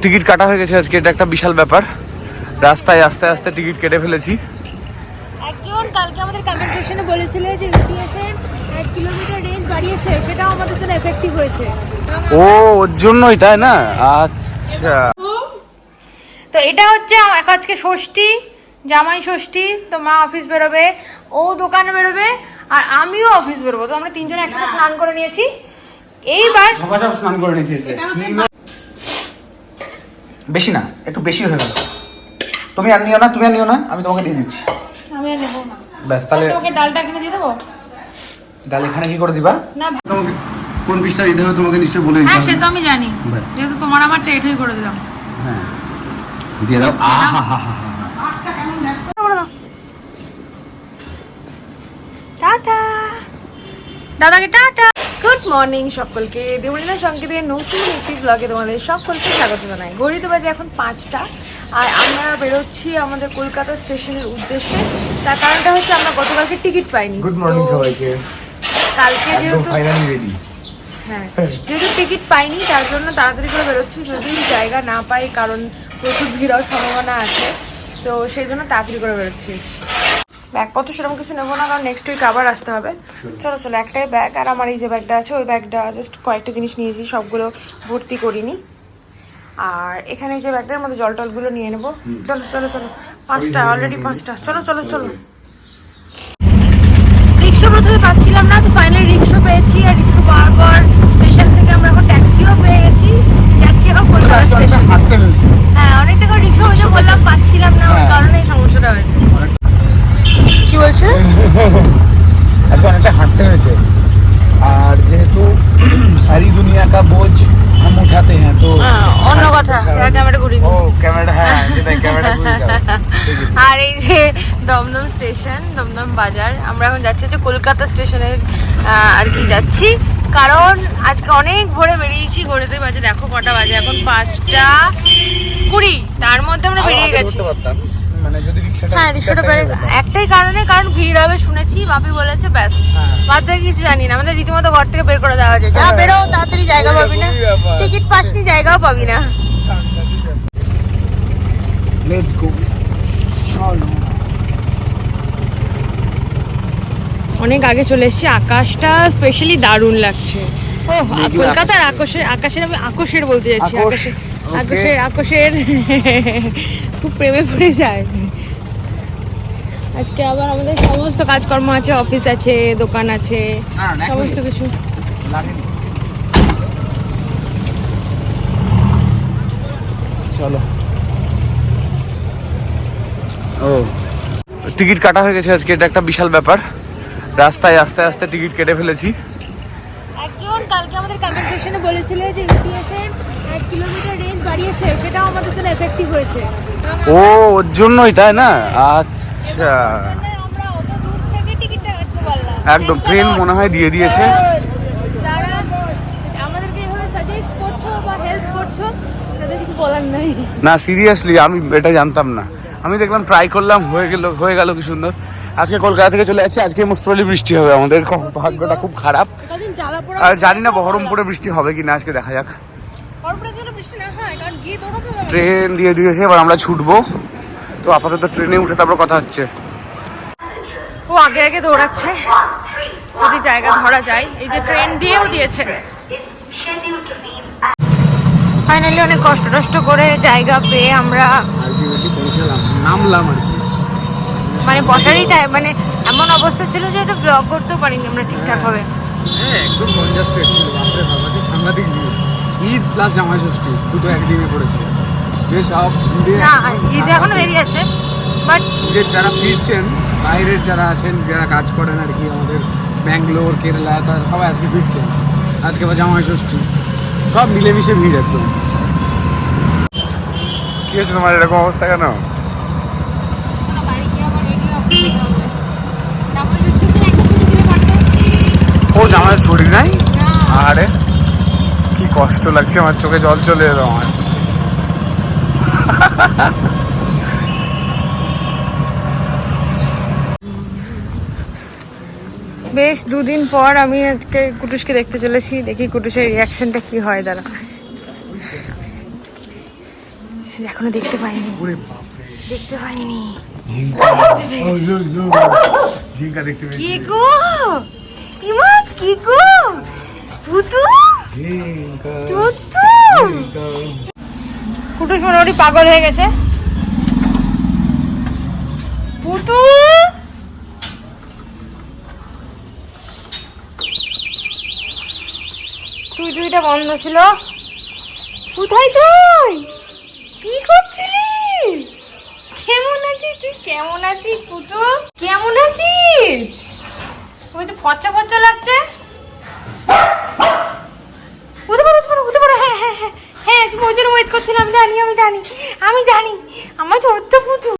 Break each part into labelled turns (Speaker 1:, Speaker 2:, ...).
Speaker 1: Ticket কাটা হয়ে গেছে আজকে এটা একটা বিশাল ব্যাপার। রাস্তায় আস্তে আস্তে টিকিট কেটে ফেলেছি।
Speaker 2: একজন কালকে আমাদের কমেন্ট সেকশনে বলেছিল যে কিলোমিটার রেঞ্জ বাড়িয়েছে সেটাও আমাদের জন্য এফেক্টিভ হয়েছে।
Speaker 1: ও ওর জন্যই তাই না? আচ্ছা।
Speaker 2: তো এটা হচ্ছে আজকে ষষ্ঠী জামাই ষষ্ঠী তো মা অফিস বেরোবে ও দোকানে বেরোবে আর আমিও অফিস বেরোবো। তো আমরা তিনজন একসাথে স্নান করে নিয়েছি। এইবার
Speaker 1: স্নান করে নিয়েছি এসে। বেশি না একটু বেশি হয়ে গেল। তুমি আর নিও না তুমি আর নিও না আমি তোমাকে দিয়ে দিচ্ছি।
Speaker 2: আমি আর নেব না।
Speaker 1: ব্যাস তাহলে
Speaker 2: তোকে ডালটা কিনে দিয়ে দেবো?
Speaker 1: ডাল এখানে কি করে দিবা?
Speaker 2: না
Speaker 1: তোমাকে কোন পিসটা দিতে হবে তোমাকে নিশ্চয়ই বলে দিতে
Speaker 2: হ্যাঁ সে তো আমি জানি। যেহেতু তোমার আমার টেটই করে দিলাম।
Speaker 1: হ্যাঁ। দিয়ে দাও। আহা হা হা
Speaker 2: টাটা। দাদাকে টাটা। গুড মর্নিং সকলকে। দেবলীনা সংকেতের নতুন একটি ব্লগে তোমাদের সকলকে স্বাগত জানাই। ঘড়িতে বাজে এখন পাঁচটা আর আমরা বেরোচ্ছি আমাদের কলকাতা স্টেশনের উদ্দেশ্যে। তার কারণটা হচ্ছে আমরা গতকালকে টিকিট পাইনি।
Speaker 1: গুড মর্নিং সবাইকে।
Speaker 2: কালকে যেহেতু
Speaker 1: ফাইনালি রেডি
Speaker 2: হ্যাঁ যেহেতু টিকিট পাইনি তার জন্য তাড়াতাড়ি করে বেরোচ্ছি যদি জায়গা না পাই কারণ প্রচুর ভিড় সম্ভাবনা আছে। তো সেই জন্য তাড়াতাড়ি করে বেরোচ্ছি। ব্যাগপত্র সেরকম কিছু নেব না কারণ নেক্সট উইক আবার আসতে হবে। চলো চলো একটাই ব্যাগ আর আমার এই যে ব্যাগটা আছে ওই ব্যাগটা জাস্ট কয়েকটা জিনিস নিয়েছি সবগুলো ভর্তি করিনি। আর এখানে যে ব্যাগটার মধ্যে জল টলগুলো নিয়ে নেব। চলো চলো চলো পাঁচটা অলরেডি পাঁচটা। চলো চলো চলো। রিক্সা প্রথমে পাচ্ছিলাম না তো ফাইনালি রিক্সা পেয়েছি আর রিক্সা পাওয়ার পর স্টেশন থেকে আমরা এখন ট্যাক্সিও পেয়ে গেছি। যাচ্ছি এখন কলকাতা স্টেশন হ্যাঁ অনেকটা করে রিক্সা হয়েছে বললাম পাচ্ছিলাম না ওই
Speaker 1: হ্যাঁ।
Speaker 2: কারণে এই সমস্যাটা হয়েছে। কি বলছে
Speaker 1: আজকে অনেকটা হাঁটতে হয়েছে আর যেহেতু সারি দুনিয়া কা বোঝ हम उठाते हैं तो
Speaker 2: হ্যাঁ, অন্য কথা ক্যামেরা ঘুরি
Speaker 1: ও ক্যামেরা হ্যাঁ যেটা ক্যামেরা ঘুরে যাও ঠিক আছে।
Speaker 2: আর এই যে দমদম স্টেশন দমদম বাজার আমরা এখন যাচ্ছি হচ্ছে কলকাতা স্টেশনে আহ, আর কি যাচ্ছি কারণ আজকে অনেক ভোরে বেরিয়েছি ঘড়িতে বাজে দেখো কটা বাজে এখন পাঁচটা কুড়ি তার মধ্যে আমরা বেরিয়ে
Speaker 1: আগে
Speaker 2: গেছি
Speaker 1: ধরতে পারতাম, মানে যদি
Speaker 2: হ্যাঁ বেড়ে একটাই কারণে কারণ ভিড় হবে শুনেছি বাপি বলেছে ব্যাস।
Speaker 1: হ্যাঁ।
Speaker 2: বাদ থেকে কিছু জানি না আমাদের রীতিমতো ঘর থেকে বের করে দেওয়া যায় যা
Speaker 1: হ্যাঁ।
Speaker 2: বেরো তাড়াতাড়ি জায়গা পাবি না। টিকিট পাসনি জায়গাও পাবি না।
Speaker 1: লেটস গো চলো।
Speaker 2: অনেক আগে চলে এসেছি আকাশটা স্পেশালি দারুণ লাগছে। ও কলকাতার আকাশের আকাশের আমি আকাশের বলতে যাচ্ছি
Speaker 1: আকাশ,
Speaker 2: আকাশের. আকাশের আকাশের খুব প্রেমে পড়ে যায়। আজকে আবার আমাদের সমস্ত কাজকর্ম আছে অফিস আছে দোকান আছে সমস্ত কিছু।
Speaker 1: চলো। ও টিকিট কাটা হয়ে গেছে আজকে এটা একটা বিশাল ব্যাপার। রাস্তায় আস্তে আস্তে টিকিট কেটে ফেলেছি।
Speaker 2: একজন কালকে আমাদের কমেন্ট সেকশনে বলেছিল যে এক কিলোমিটার রেঞ্জ বাড়িয়েছে সেটাও আমাদের জন্য এফেক্টিভ হয়েছে।
Speaker 1: ও ওর জন্যই তাই না? আচ্ছা। একদম ট্রেন মনে হয় দিয়ে দিয়েছে। না সিরিয়াসলি আমি এটা জানতাম না। আমি দেখলাম ট্রাই করলাম হয়ে গেল হয়ে গেল কি সুন্দর। আজকে কলকাতা থেকে চলে যাচ্ছি আজকে মুস্তফলি বৃষ্টি হবে। আমাদের ভাগ্যটা খুব খারাপ। আর জানি না বহরমপুরে বৃষ্টি হবে কি না আজকে দেখা যাক।
Speaker 2: হয় হবে।
Speaker 1: ট্রেন দিয়ে দিয়েছে এবার আমরা ছুটবো। তো আপাতত ট্রেনে উঠে তারপর কথা হচ্ছে।
Speaker 2: ও আগে আগে দৌড়াচ্ছে। যদি জায়গা ধরা যায় এই যে ট্রেন দিয়েও দিয়েছে। ফাইনালি অনেক কষ্ট টষ্ট করে জায়গা পেয়ে আমরা
Speaker 1: নামলাম আর
Speaker 2: মানে বসারই টাইম মানে এমন অবস্থা ছিল যে এটা ব্লগ করতেও পারিনি আমরা ঠিকঠাক ভাবে
Speaker 1: হ্যাঁ একদম কনজাস্টেড ছিল বাপরে বাবা কি সাংঘাতিক ভিড়। ঈদ প্লাস জামাই ষষ্ঠী দুটো একদিনে পড়েছে। বেশ সব ঈদে
Speaker 2: না এখনও দেরি আছে। বাট
Speaker 1: ঈদের যারা ফিরছেন বাইরের যারা আছেন যারা কাজ করেন আর কি আমাদের ব্যাঙ্গালোর কেরালা তারা সবাই আজকে ফিরছেন। আজকে বা জামাই ষষ্ঠী। সব মিলেমিশে ভিড় একদম। কি হয়েছে তোমার? এরকম অবস্থা কেন? জামাই ছুটি নাই? আরে কি কষ্ট লাগছে আমার চোখে জল চলে এলো আমার।
Speaker 2: বেশ দুদিন পর আমি আজকে কুটুসকে দেখতে চলেছি দেখি কুটুসের রিয়াকশনটা কি হয় দাঁড়া। এখনও দেখতে পাইনি।
Speaker 1: ওরে
Speaker 2: দেখতে পাইনি।
Speaker 1: ঝিঙ্কা। দেখতে
Speaker 2: কি গো? কি গো? চুতু পুটুস মোটামুটি পাগল হয়ে গেছে। পুতু তুই তুইটা বন্ধ ছিল। কোথায় তুই? কি করছিলি? কেমন আছিস? তুই কেমন আছিস পুতু কেমন আছিস? ওই যে ফচ্চা ফচ্চা লাগছে? উঠে পড়ো উঠে পড়ো উঠে পড়ো হ্যাঁ হ্যাঁ হ্যাঁ হ্যাঁ তুমি ওই জন্য ওয়েট করছিলাম আমি জানি আমি জানি আমি জানি। আমার ছোট্ট পুতু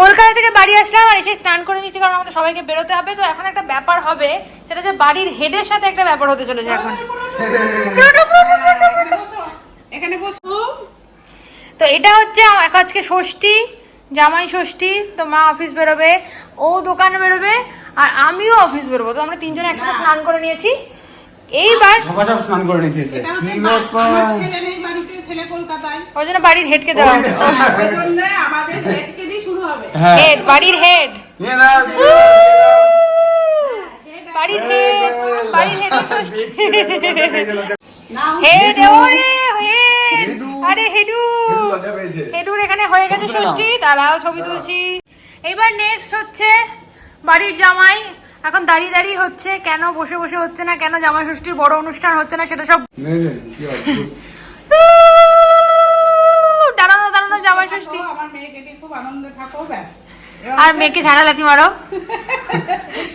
Speaker 2: কলকাতা থেকে বাড়ি আসলাম আর এসে স্নান করে নিচ্ছি কারণ আমাদের সবাইকে বেরোতে হবে। তো এখন একটা ব্যাপার হবে সেটা হচ্ছে বাড়ির হেডের সাথে একটা ব্যাপার হতে চলেছে এখন।
Speaker 3: এখানে বসো।
Speaker 2: তো এটা হচ্ছে আজকে ষষ্ঠী জামাই ষষ্ঠী তো মা অফিস বেরোবে ও দোকানে বেরোবে আর আমিও অফিস বেরোবো। তো আমরা তিনজনে একসাথে স্নান করে নিয়েছি। এইবার
Speaker 1: ঝপাঝপ স্নান করে নিয়েছে
Speaker 3: ছেলে নেই বাড়িতে ছেলে কলকাতায়।
Speaker 2: ওই জন্য বাড়ির হেডকে দেওয়া হয়েছে
Speaker 3: ওই জন্য আমাদের হেডকে দিয়ে শুরু হবে।
Speaker 1: হ্যাঁ।
Speaker 2: হেড বাড়ির হেড
Speaker 1: নিয়ে নাও,
Speaker 2: বাড়ির হেড বাড়ির হেড হেড ওরে হেড। আরে হেডু। হেডুর এখানে হয়ে গেছে ষষ্ঠী তারাও ছবি তুলছি। এইবার নেক্সট হচ্ছে বাড়ির জামাই এখন দাঁড়িয়ে দাঁড়িয়ে হচ্ছে কেন বসে বসে হচ্ছে না কেন জামাই ষষ্ঠীর বড় অনুষ্ঠান হচ্ছে না সেটা সব? দাঁড়ানো দাঁড়ানো জামাই ষষ্ঠী
Speaker 3: আমার মেয়েকে খুব আনন্দে থাকো ব্যাস।
Speaker 2: আর মেয়েকে ঝাড়া লাথি মারো।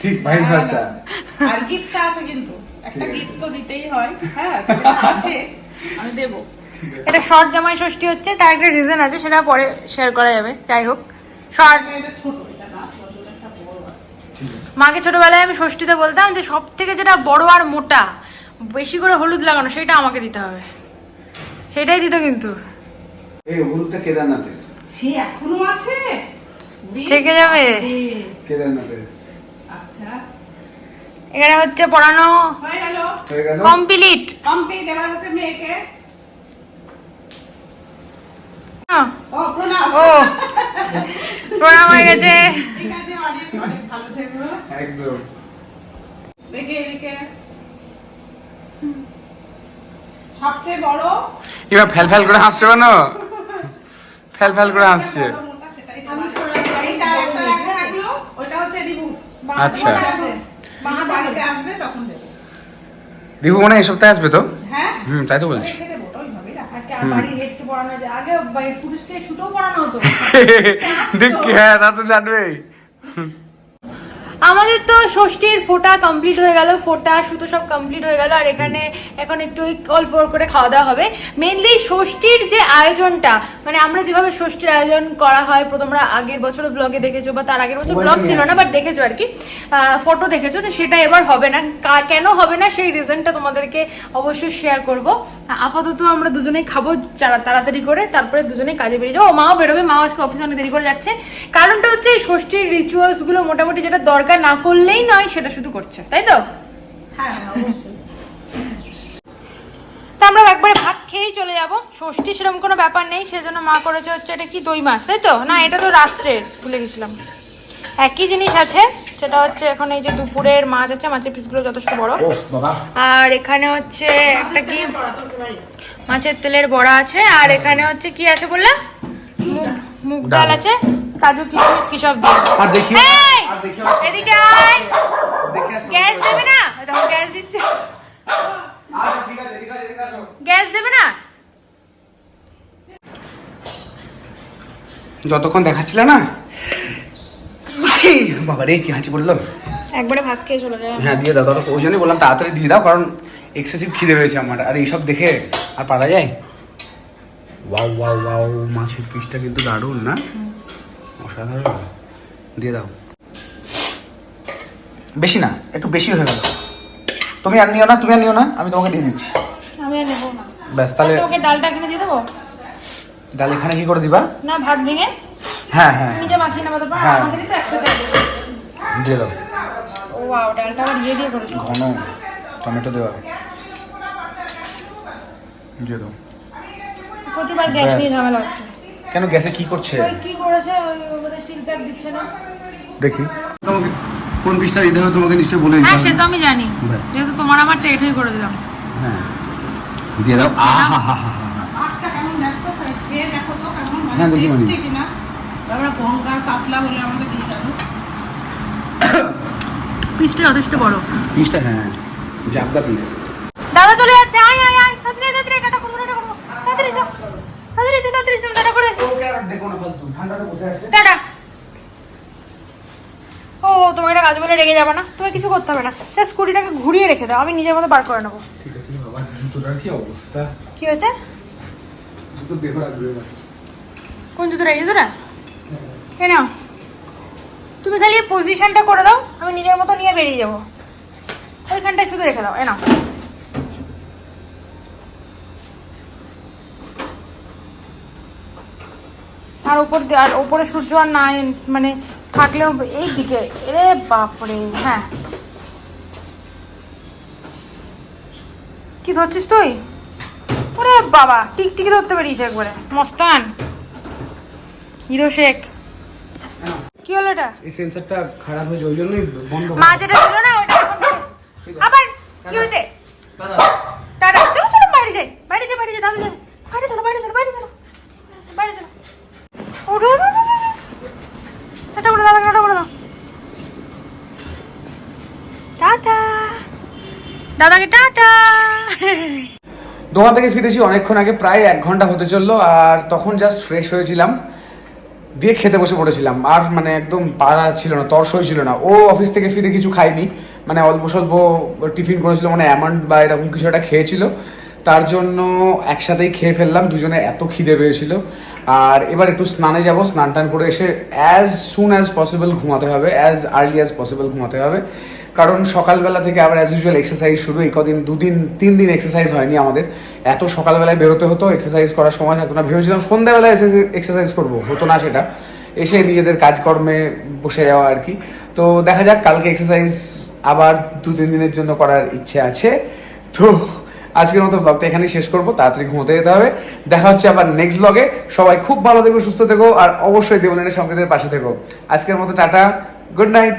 Speaker 1: ঠিক ভার্সা
Speaker 3: আর গিফটটা আছে কিন্তু একটা গিফট তো দিতেই হয় হ্যাঁ আছে আমি দেবো।
Speaker 2: এটা শর্ট জামাই ষষ্ঠী হচ্ছে তার একটা রিজন আছে সেটা পরে শেয়ার করা যাবে যাই হোক। শর্ট
Speaker 3: এটা ছোট।
Speaker 2: মাকে ছোটবেলায় আমি ষষ্ঠীতে বলতাম যে সব থেকে যেটা বড় আর মোটা বেশি করে হলুদ লাগানো সেটা আমাকে দিতে হবে। সেটাই দিত কিন্তু।
Speaker 1: এই হলুদটা কেদারনাথের।
Speaker 3: সে এখনও আছে?
Speaker 2: থেকে যাবে।
Speaker 1: কেদারনাথের।
Speaker 3: আচ্ছা।
Speaker 2: এখানে হচ্ছে পড়ানো।
Speaker 3: হয়ে গেল।
Speaker 1: হয়ে গেল।
Speaker 2: কমপ্লিট।
Speaker 3: কমপ্লিট এবার হচ্ছে মেয়েকে।
Speaker 2: হ্যাঁ।
Speaker 3: ও প্রণাম।
Speaker 2: ও প্রণাম হয়ে গেছে।
Speaker 3: ঠিক আছে। অনেক অনেক ভালো থেকো।
Speaker 1: একদম।
Speaker 3: দেখে এদিকে। সবচেয়ে বড়
Speaker 1: এবার ফ্যাল ফ্যাল করে হাসছে কেন? ফ্যাল ফ্যাল করে হাসছে। আচ্ছা।
Speaker 3: মা বাড়িতে আসবে তখন দেবো।
Speaker 1: রিভু মনে এই সপ্তাহে আসবে তো?
Speaker 3: হ্যাঁ।
Speaker 1: হুম তাই তো বলছি। দেখ হ্যাঁ তা তো জানবেই। Hmm.
Speaker 2: আমাদের তো ষষ্ঠীর ফোটা কমপ্লিট হয়ে গেল ফোটা সুতো সব কমপ্লিট হয়ে গেল আর এখানে এখন একটু অল্প করে খাওয়া দাওয়া হবে। মেনলি ষষ্ঠীর যে আয়োজনটা মানে আমরা যেভাবে ষষ্ঠীর আয়োজন করা হয় তোমরা আগের বছর ব্লগে দেখেছ বা তার আগের বছর ব্লগ ছিল না বাট দেখেছ আর কি। ফটো দেখেছ তো সেটা এবার হবে না। কেন হবে না সেই রিজনটা তোমাদেরকে অবশ্যই শেয়ার করব। আপাতত আমরা দুজনেই খাব তাড়াতাড়ি করে তারপরে দুজনেই কাজে বেরিয়ে যাব। ও মাও বেরোবে মাও আজকে অফিসে অনেক দেরি করে যাচ্ছে। কারণটা হচ্ছে ষষ্ঠীর রিচুয়ালসগুলো মোটামুটি যেটা দরকার না করলেই নয় সেটা শুধু করছে। তাই তো?
Speaker 3: হ্যাঁ
Speaker 2: তা আমরা একবারে ভাত খেয়েই চলে যাব। ষষ্ঠী সেরকম কোনো ব্যাপার নেই সেজন্য মা করেছে হচ্ছে এটা কি দই মাছ তাই তো? না এটা তো রাত্রের ভুলে গেছিলাম। একই জিনিস আছে সেটা হচ্ছে এখন এই যে দুপুরের মাছ আছে মাছের পিসগুলো যথেষ্ট বড়। আর এখানে হচ্ছে একটা কি? মাছের তেলের বড়া আছে আর এখানে হচ্ছে কি আছে বললে? মুগ মুগ ডাল। আছে। কাজু কিশমিশ কি সব দিয়ে।
Speaker 1: আর দেখি
Speaker 2: এই!
Speaker 1: আর দেখি
Speaker 2: এদিকে আয়। গ্যাস দেবে না? ওই গ্যাস দিচ্ছে।
Speaker 1: আচ্ছা
Speaker 2: গ্যাস দেবে না?
Speaker 1: যতক্ষণ দেখাচ্ছিল না বাবা রে কি হাঁচি বলল
Speaker 2: একবারে ভাত খেয়ে চলে যায়
Speaker 1: হ্যাঁ দিয়ে দাও তত ওই জন্যই বললাম তাড়াতাড়ি দিয়ে দাও কারণ এক্সেসিভ খিদে হয়েছে আমার। আর এইসব দেখে আর পারা যায়? ওয়াও ওয়াও ওয়াও মাছের পিসটা কিন্তু দারুণ না? অসাধারণ। দিয়ে দাও। বেশি না একটু বেশি হয়ে গেল। তুমি আর নিও না তুমি আর নিও না আমি তোমাকে দিয়ে দিচ্ছি।
Speaker 2: আমি আর নেব না।
Speaker 1: ব্যাস তাহলে
Speaker 2: ওকে ডালটা কিনে দিয়ে দেবো?
Speaker 1: ডাল এখানে কি করে দিবা?
Speaker 2: না ভাত ভেঙে?
Speaker 1: হ্যাঁ হ্যাঁ।
Speaker 2: নিজে মাখিয়ে নেব তারপর। আমাদেরই তো একটা
Speaker 1: দিয়ে দাও।
Speaker 2: ওয়াও ডালটা আবার দিয়ে দিয়ে করেছ।
Speaker 1: ঘন টমেটো দেওয়া। দিয়ে দাও।
Speaker 2: প্রতিবার গ্যাস নিয়ে ঝামেলা হচ্ছে।
Speaker 1: কেন গ্যাসে কি করছে?
Speaker 2: ওই কি করেছে? ওই ওদের সিল প্যাক দিচ্ছে না।
Speaker 1: দেখি। তোমাকে কোন পিসটা দিতে হবে তোমাকে নিশ্চয়ই বলে দিতে
Speaker 2: হ্যাঁ সে তো আমি জানি। যেহেতু তোমার আমার এটাই করে দিলাম।
Speaker 1: হ্যাঁ। দিয়ে দাও। আহা হা হা
Speaker 3: মাছটা কেমন দেখো? খেয়ে দেখো তো কেমন
Speaker 1: হ্যাঁ,
Speaker 3: মানে
Speaker 1: দেখি মানে।
Speaker 3: টেস্টি কিনা। আমরা গঙ্গার পাতলা বলে আমাকে দিয়ে জানো
Speaker 2: পিসটা যথেষ্ট বড়।
Speaker 1: পিসটা হ্যাঁ। জাবদা পিস
Speaker 2: দাদা চলে যাচ্ছে। আয় আয় আয়। তাড়াতাড়ি তাড়াতাড়ি টাটা করব টাটা করব। তাড়াতাড়ি যাও। তাড়াতাড়ি যাও তাড়াতাড়ি যাও টাটা করে।
Speaker 1: ওকে আর দেখো না ফালতু। ঠান্ডাতে বসে আছে।
Speaker 2: টাটা ও কাজ বলে রেগে যাবে না। তুমি কিছু করতে হবে না। জাস্ট স্কুটিটাকে ঘুরিয়ে রেখে দাও। আমি নিজের মতো বার করে নেব।
Speaker 1: ঠিক আছে বাবা জুতোটার কি অবস্থা?
Speaker 2: কি হয়েছে?
Speaker 1: জুতো রাখবে এবার।
Speaker 2: কোন জুতোটা এই জুতোটা? এ নাও। তুমি খালি পজিশনটা করে দাও। আমি নিজের মতো নিয়ে বেরিয়ে যাব। ওইখানটায় শুধু রেখে দাও। এ নাও। আর উপর দিয়ে আর উপরে সূর্য আর নাই মানে থাকলেও এই দিকে এরে বাপরে হ্যাঁ। কি ধরছিস তুই? ওরে বাবা টিকটিকি ধরতে পেরিয়েছে একবারে। মস্তান। হিরো শেখ। কি হলো এটা?
Speaker 1: এই সেন্সারটা খারাপ হয়েছে ওই জন্যই বন্ধ
Speaker 2: মা যেটা ছিল না ওটা বন্ধ। আবার কি হয়েছে টাটা চলো চলো বাড়ি যাই বাড়ি যাই বাড়ি যাই দাদা যাই বাইরে চলো বাইরে চলো বাইরে চলো বাইরে চলো ওঠো ওঠো, ওঠো, ওঠো। টাটা বলে দাদা টাটা বলে দাও টাটা দাদাকে টাটা
Speaker 1: দোকান থেকে ফিরেছি অনেকক্ষণ আগে, প্রায় এক ঘণ্টা হতে চলল, আর তখন জাস্ট ফ্রেশ হয়েছিলাম, দিয়ে খেতে বসে পড়েছিলাম। আর মানে একদম পাড়া ছিল না তর্স হয়েছিল না। ও অফিস থেকে ফিরে কিছু খায়নি মানে অল্প স্বল্প টিফিন করেছিল মানে অ্যামাউন্ট বা এরকম কিছু একটা খেয়েছিল। তার জন্য একসাথেই খেয়ে ফেললাম, দুজনে এত খিদে পেয়েছিল। আর এবার একটু স্নানে যাব স্নান টান করে এসে অ্যাজ সুন অ্যাজ পসিবল ঘুমাতে হবে অ্যাজ আর্লি অ্যাজ পসিবল ঘুমাতে হবে। কারণ সকালবেলা থেকে আবার অ্যাজ ইউজুয়াল এক্সারসাইজ শুরু, এই কদিন দুদিন তিন দিন এক্সারসাইজ হয়নি আমাদের। এত সকালবেলায় বেরোতে হতো এক্সারসাইজ করার সময় থাকতো না। ভেবেছিলাম সন্ধ্যাবেলায় এক্সারসাইজ করব, হতো না সেটা। এসে নিজেদের কাজকর্মে বসে যাওয়া আর কি। তো দেখা যাক, কালকে এক্সারসাইজ আবার দু তিন দিনের জন্য করার ইচ্ছে আছে। তো আজকের মতো ব্লগটা এখানেই শেষ করব, তাড়াতাড়ি ঘুমোতে যেতে হবে। দেখা হচ্ছে আবার নেক্সট ব্লগে সবাই খুব ভালো থেকো, সুস্থ থেকো, আর অবশ্যই দেবনের সংকেতের পাশে থেকো। আজকের মতো টাটা গুড নাইট